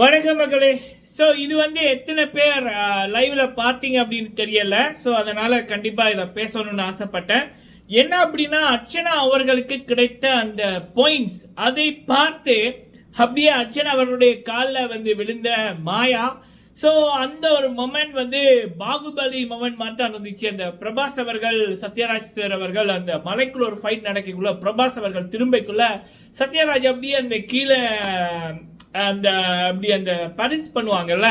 வணக்கம் மக்களே. ஸோ இது வந்து எத்தனை பேர் லைவ்ல பார்த்தீங்க அப்படின்னு தெரியல. ஸோ அதனால கண்டிப்பாக இதை பேசணும்னு ஆசைப்பட்டேன். என்ன அப்படின்னா அர்ச்சனா அவர்களுக்கு கிடைத்த அந்த பாயிண்ட்ஸ் அதை பார்த்து அப்படியே அர்ச்சனா அவர்களுடைய காலில் வந்து விழுந்த மாயா. ஸோ அந்த ஒரு மொமெண்ட் வந்து பாகுபலி மொமெண்ட் மாதிரி தான் இருந்துச்சு. அந்த பிரபாஸ் அவர்கள் சத்யராஜ் சார் அவர்கள் அந்த மலைக்குள்ள ஒரு ஃபைட் நடக்கக்குள்ள பிரபாஸ் அவர்கள் திரும்பக்குள்ள சத்யராஜ் அப்படியே அந்த கீழே அந்த uh, அப்படி அந்த பரிசு பண்ணுவாங்கல்ல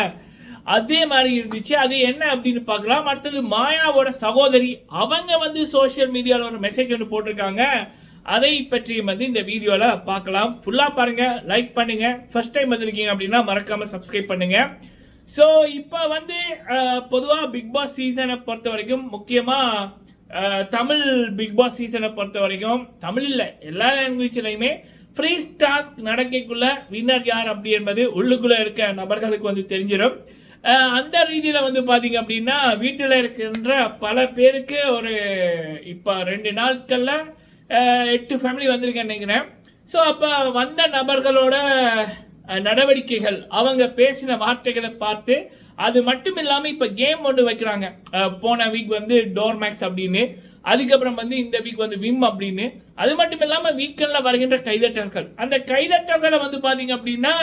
அதே மாதிரி இருந்துச்சு. அது என்ன அப்படின்னு பார்க்கலாம். அடுத்தது மாயாவோட சகோதரி அவங்க வந்து சோஷியல் மீடியாவில் ஒரு மெசேஜ் ஒன்று போட்டிருக்காங்க. அதை பற்றி வந்து இந்த வீடியோவில் பார்க்கலாம். ஃபுல்லாக பாருங்கள் லைக் பண்ணுங்கள் ஃபர்ஸ்ட் டைம் வந்திருக்கீங்க அப்படின்னா மறக்காமல் சப்ஸ்கிரைப் பண்ணுங்கள் ஸோ இப்போ வந்து பொதுவாக பிக் பாஸ் சீசனை பொறுத்த வரைக்கும் முக்கியமாக தமிழ் பிக் பாஸ் சீசனை பொறுத்த வரைக்கும் தமிழ் இல்லை எல்லா லாங்குவேஜ்லையுமே ஃப்ரீ டாஸ்க் நடக்கக்குள்ள வின்னர் யார் அப்படி என்பது உள்ளுக்குள்ளே இருக்க நபர்களுக்கு வந்து தெரிஞ்சிடும் அந்த ரீதியில் வந்து பார்த்தீங்க அப்படின்னா வீட்டில் இருக்கின்ற பல பேருக்கு ஒரு இப்போ ரெண்டு நாட்களில் எட்டு ஃபேமிலி வந்திருக்கேன்னு நினைக்கிறேன். ஸோ அப்போ வந்த நபர்களோட நடவடிக்கைகள் அவங்க பேசின வார்த்தைகளை பார்த்து அது மட்டும் இல்லாமல் இப்போ கேம் ஒன்று வைக்கிறாங்க. போன வீக் வந்து டோர் மேக்ஸ் அப்படின்னு. அதுக்கப்புறம் வந்து இந்த வீக் வந்து விம் அப்படின்னு. அது மட்டும் இல்லாமல் வீக்கெண்டில் வருகின்ற கைதட்டல்கள். அந்த கைதட்டல்களை வந்து பார்த்தீங்க அப்படின்னா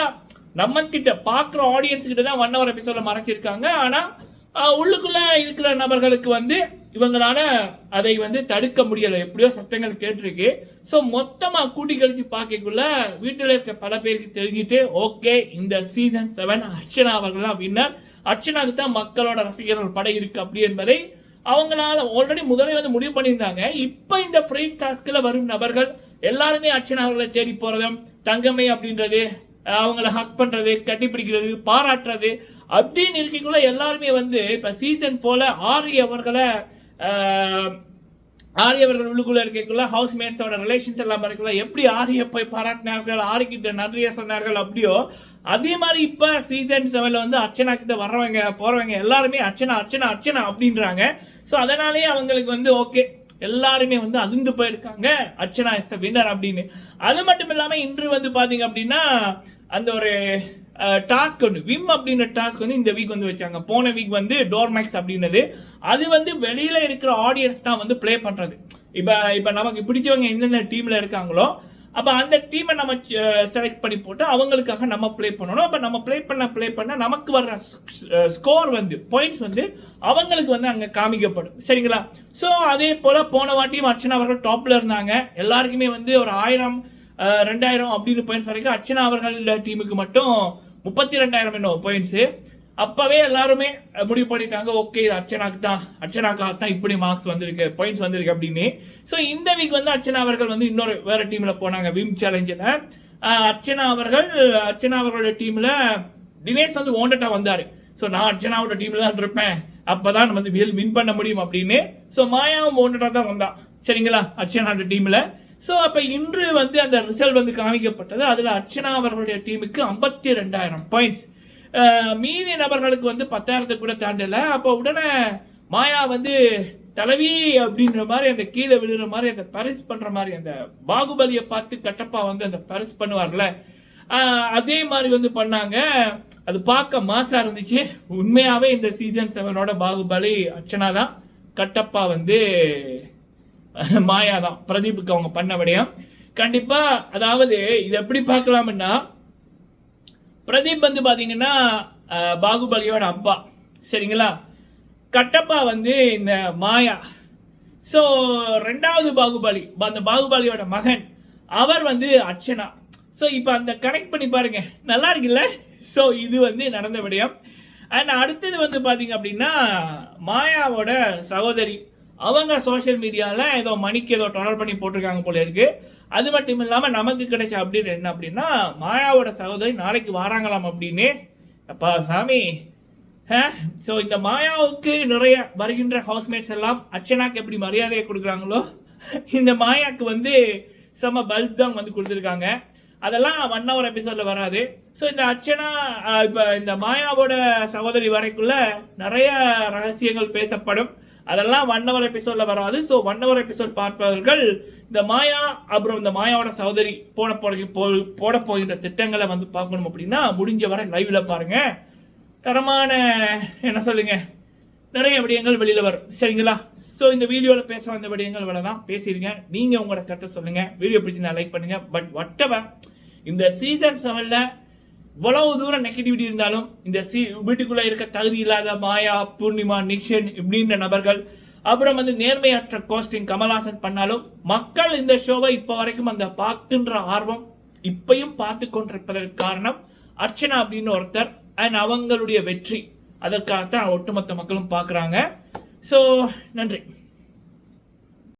நம்ம கிட்ட பார்க்குற ஆடியன்ஸ் கிட்ட தான் ஒன் ஹவர் எபிசோட மறைச்சிருக்காங்க. ஆனால் உள்ளுக்குள்ளே உள்ளுக்குள்ள இருக்கிற நபர்களுக்கு வந்து இவங்களால அதை வந்து தடுக்க முடியலை. எப்படியோ சத்தங்கள் கேட்டிருக்கு. ஸோ மொத்தமாக கூட்டி கழிச்சு பார்க்கக்குள்ள வீட்டில் இருக்க பல பேருக்கு தெரிஞ்சுட்டு ஓகே இந்த சீசன் செவன் அர்ச்சனா அவர்கள்லாம் வின்னர் அர்ச்சனாவுக்கு தான் மக்களோட ரசிகர்கள் படை இருக்கு அப்படி என்பதை அவங்களால ஆல்ரெடி முதலே வந்து முடிவு பண்ணியிருந்தாங்க. இப்போ இந்த ஃப்ரீ டாஸ்கில் வரும் நபர்கள் எல்லாருமே அர்ச்சனா அவர்களை தேடி போகிறதும் தங்கமை அப்படின்றது அவங்கள ஹக் பண்ணுறது கட்டிப்பிடிக்கிறது பாராட்டுறது அப்படின்னு இருக்கக்குள்ள எல்லாருமே வந்து இப்போ சீசன் போல ஆரி அவர்களை அஹ், ஆரி அவர்கள் உள்ளுக்குள்ள இருக்கக்குள்ள ஹவுஸ்மேட்ஸோட ரிலேஷன்ஸ் எல்லாம் இருக்கக்குள்ள எப்படி ஆரிய போய் பாராட்டினார்கள் ஆரி கிட்ட நன்றிய சொன்னார்கள் அப்படியோ அதே மாதிரி இப்போ சீசன் செவனில் வந்து அர்ச்சனா கிட்ட வர்றவங்க போகிறவங்க எல்லாருமே அர்ச்சனா அர்ச்சனா அர்ச்சனா அப்படின்றாங்க. ஸோ அதனாலேயே அவங்களுக்கு வந்து ஓகே எல்லாருமே வந்து அதிர்ந்து போயிருக்காங்க. அர்ச்சனா இஸ் த வின்னர் அப்படின்னு. அது மட்டும் இல்லாமல் இன்று வந்து பார்த்தீங்க அப்படின்னா அந்த ஒரு டாஸ்க் ஒன்று விம் அப்படின்ற டாஸ்க் வந்து இந்த வீக் வந்து வச்சாங்க. போன வீக் வந்து டோர்மேக்ஸ் அப்படின்னது. அது வந்து வெளியில் இருக்கிற ஆடியன்ஸ் தான் வந்து ப்ளே பண்ணுறது இப்போ இப்போ நமக்கு பிடிச்சவங்க என்னென்ன டீமில் இருக்காங்களோ அப்போ அந்த டீமை நம்ம செலக்ட் பண்ணி போட்டு அவங்களுக்காக நம்ம ப்ளே பண்ணணும். அப்போ நம்ம ப்ளே பண்ண ப்ளே பண்ண நமக்கு வர்ற ஸ்கோர் வந்து பாயிண்ட்ஸ் வந்து அவங்களுக்கு வந்து அங்கே காமிக்கப்படும். சரிங்களா? ஸோ அதே போல் போன வாட்டியும் அர்ச்சனா அவர்கள் டாப்பில் இருந்தாங்க. எல்லாருக்குமே வந்து ஒரு ஆயிரம் ரெண்டாயிரம் அப்படின்னு பாயிண்ட்ஸ் வரைக்கும் அர்ச்சனா அவர்கள் டீமுக்கு மட்டும் முப்பத்தி ரெண்டாயிரம் என்ன பாயிண்ட்ஸு அப்போவே எல்லாருமே முடிவு பண்ணிட்டாங்க ஓகே இது அர்ச்சனாக்கு தான். அர்ச்சனாக்காக தான் இப்படி மார்க்ஸ் வந்திருக்கு பாயிண்ட்ஸ் வந்திருக்கு அப்படின்னு. ஸோ இந்த வீக் வந்து அர்ச்சனா அவர்கள் வந்து இன்னொரு வேற டீமில் போனாங்க விம் சேலஞ்சில் அர்ச்சனா அவர்கள் அர்ச்சனா அவர்களோட டீமில் தினேஷ் வந்து ஓண்டட்டாக வந்தார். ஸோ நான் அர்ச்சனாவோட டீமில் தான் இருப்பேன் அப்போ தான் வந்து வியல் வின் பண்ண முடியும் அப்படின்னு. ஸோ மாயாவும் ஓண்டட்டாக தான் வந்தான். சரிங்களா? அர்ச்சனாவோட டீமில் ஸோ அப்போ இன்று வந்து அந்த ரிசல்ட் வந்து காமிக்கப்பட்டது. அதில் அர்ச்சனா அவர்களுடைய டீமுக்கு ஐம்பத்தி ரெண்டாயிரம் பாயிண்ட்ஸ் மீதி நபர்களுக்கு வந்து பத்தாயிரத்தை கூட தாண்டலை. அப்போ உடனே மாயா வந்து தலைவி அப்படின்ற மாதிரி அந்த கீழே விழுற மாதிரி அந்த பரிசு பண்ணுற மாதிரி அந்த பாகுபலியை பார்த்து கட்டப்பா வந்து அந்த பரிசு பண்ணுவார்ல. அதே மாதிரி வந்து பண்ணாங்க. அது பார்க்க மாசாக இருந்துச்சு. உண்மையாகவே இந்த சீசன் செவனோட பாகுபலி அர்ச்சனா தான் கட்டப்பா வந்து மாயா தான் பிரதீப்புக்கு அவங்க பண்ண விடயம் கண்டிப்பாக அதாவது இது எப்படி பார்க்கலாம்னா பிரதீப் வந்து பார்த்தீங்கன்னா பாகுபலியோட அப்பா. சரிங்களா? கட்டப்பா வந்து இந்த மாயா. ஸோ ரெண்டாவது பாகுபலி அந்த பாகுபலியோட மகன் அவர் வந்து அர்ச்சனா. ஸோ இப்போ அந்த கனெக்ட் பண்ணி பாருங்க. நல்லா இருக்குல்ல? ஸோ இது வந்து நடந்த விடயம். அண்ட் அடுத்தது வந்து பார்த்தீங்க அப்படின்னா மாயாவோட சகோதரி. அவங்க சோஷியல் மீடியாவில் ஏதோ மணிக்கு ஏதோ டொனல் பண்ணி போட்டிருக்காங்க போல இருக்குது அது மட்டும் இல்லாமல் நமக்கு கிடைச்ச அப்டேட் என்ன அப்படின்னா மாயாவோட சகோதரி நாளைக்கு வாராங்களாம் அப்படின்னு. அப்பா சாமி. ஸோ இந்த மாயாவுக்கு நிறைய வருகின்ற ஹவுஸ்மேட்ஸ் எல்லாம் அர்ச்சனாக்கு எப்படி மரியாதையை கொடுக்குறாங்களோ இந்த மாயாவுக்கு வந்து செம்ம பல்ப் தான் வந்து கொடுத்துருக்காங்க. அதெல்லாம் ஒன் ஹவர் எபிசோடில் வராது. ஸோ இந்த அர்ச்சனா இப்போ இந்த மாயாவோட சகோதரி வரைக்குள்ள நிறைய ரகசியங்கள் பேசப்படும். அதெல்லாம் ஒன் ஹவர் எபிசோட்ல வராது. ஸோ ஒன் ஹவர் எபிசோட் பார்ப்பவர்கள் இந்த மாயா அப்புறம் இந்த மாயாவோட சகோதரி போட போட போ- போட போகின்ற திட்டங்களை வந்து பார்க்கணும் அப்படின்னா முடிஞ்ச வரை லைவ்ல பாருங்க. தரமான என்ன சொல்லுங்க நிறைய விடயங்கள் வெளியில் வரும். சரிங்களா? ஸோ இந்த வீடியோவில் பேச வந்த விடயங்கள் இவ்வளோ தான் பேசியிருக்கேன். நீங்கள் உங்களோட கருத்தை சொல்லுங்கள் வீடியோ பிடிச்சிருந்தா லைக் பண்ணுங்கள் பட் ஒட்டவர் இந்த சீசன் செவனில் இவ்வளவு தூரம் நெகட்டிவிட்டி இருந்தாலும் இந்த சி வீட்டுக்குள்ளே இருக்க தகுதி இல்லாத மாயா பூர்ணிமா நிஷன் இப்படின்ற நபர்கள் அப்புறம் வந்து நேர்மையற்ற கோஸ்டிங் கமல்ஹாசன் பண்ணாலும் மக்கள் இந்த ஷோவை இப்போ வரைக்கும் அந்த பார்க்கின்ற ஆர்வம் இப்பையும் பார்த்து கொண்டிருப்பதற்கு காரணம் அர்ச்சனா அப்படின்னு ஒருத்தர் அண்ட் அவங்களுடைய வெற்றி. அதற்காகத்தான் ஒட்டுமொத்த மக்களும் பார்க்குறாங்க. ஸோ நன்றி.